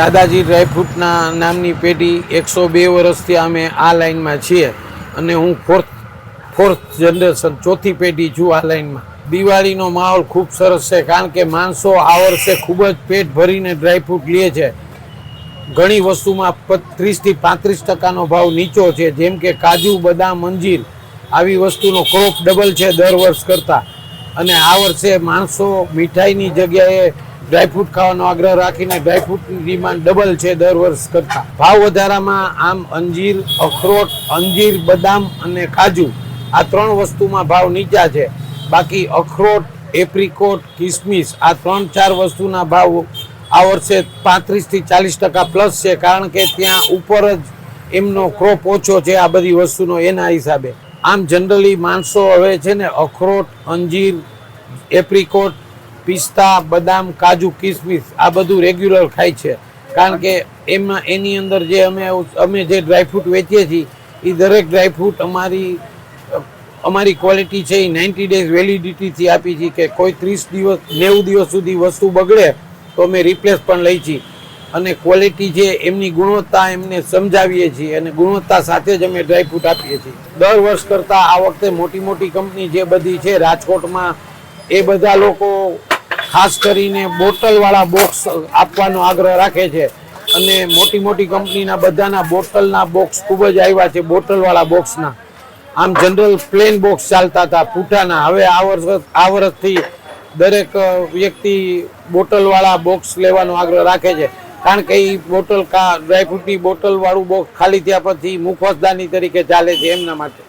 દાદાજી ડ્રાયફ્રૂટના નામની પેઢી એકસો બે વર્ષથી અમે આ લાઇનમાં છીએ અને હું ફોર્થ ફોર્થ જનરેશન ચોથી પેઢી છું આ લાઇનમાં. દિવાળીનો માહોલ ખૂબ સરસ છે કારણ કે માણસો આ વર્ષે ખૂબ જ પેટ ભરીને ડ્રાયફ્રૂટ લે છે. ઘણી વસ્તુમાં ત્રીસથી પાંત્રીસ ટકાનો ભાવ નીચો છે. જેમ કે કાજુ, બદામ, અંજીર આવી વસ્તુનો ક્રોપ ડબલ છે દર વર્ષ કરતાં. અને આ વર્ષે માણસો મીઠાઈની જગ્યાએ ડ્રાયફ્રૂટ ખાવાનો આગ્રહ રાખીને ડ્રાયફ્રૂટની ડિમાન્ડ ડબલ છે દર વર્ષ કરતાં. ભાવ વધારામાં આમ અંજીર, અખરોટ, અંજીર, બદામ અને કાજુ આ ત્રણ વસ્તુમાં ભાવ નીચા છે. બાકી અખરોટ, એપ્રિકોટ, કિસમિસ આ ત્રણ ચાર વસ્તુના ભાવ આ વર્ષે પાંત્રીસથી ચાલીસ ટકા પ્લસ છે કારણ કે ત્યાં ઉપર જ એમનો ક્રોપ ઓછો છે આ બધી વસ્તુનો એના હિસાબે. આમ જનરલી માણસો હવે છે ને અખરોટ, અંજીર, એપ્રિકોટ પિસ્તા, બદામ, કાજુ, કિસમિસ આ બધું રેગ્યુલર ખાય છે. કારણ કે એમાં એની અંદર જે અમે અમે જે ડ્રાયફ્રૂટ વેચીએ છીએ એ દરેક ડ્રાયફ્રૂટ અમારી અમારી ક્વોલિટી છે એ નાઇન્ટી ડેઝ વેલિડિટીથી આપી છે કે કોઈ ત્રીસ દિવસ, નેવું દિવસ સુધી વસ્તુ બગડે, તો અમે રિપ્લેસ પણ લઈ છીએ. અને ક્વોલિટી છે એમની ગુણવત્તા એમને સમજાવીએ છીએ અને ગુણવત્તા સાથે જ અમે ડ્રાયફ્રૂટ આપીએ છીએ. દર વર્ષ કરતાં આ વખતે મોટી મોટી કંપની જે બધી છે, રાજકોટમાં, એ બધા લોકો ખાસ કરીને બોટલવાળા બોક્સ આપવાનો આગ્રહ રાખે છે. અને મોટી મોટી કંપનીના બધાના બોટલના બોક્સ ખૂબ જ આવ્યા છે, બોટલવાળા બોક્સના આમ જનરલ પ્લેન બોક્સ ચાલતા હતા, પૂઠાના. હવે આ વર્ષ, આ વર્ષથી દરેક વ્યક્તિ બોટલવાળા બોક્સ લેવાનો આગ્રહ રાખે છે. કારણ કે એ બોટલ કા ડ્રાયફ્રૂટની બોટલવાળું બોક્સ ખાલી થયા પછી મુખવાસદાની તરીકે ચાલે છે એમના માટે.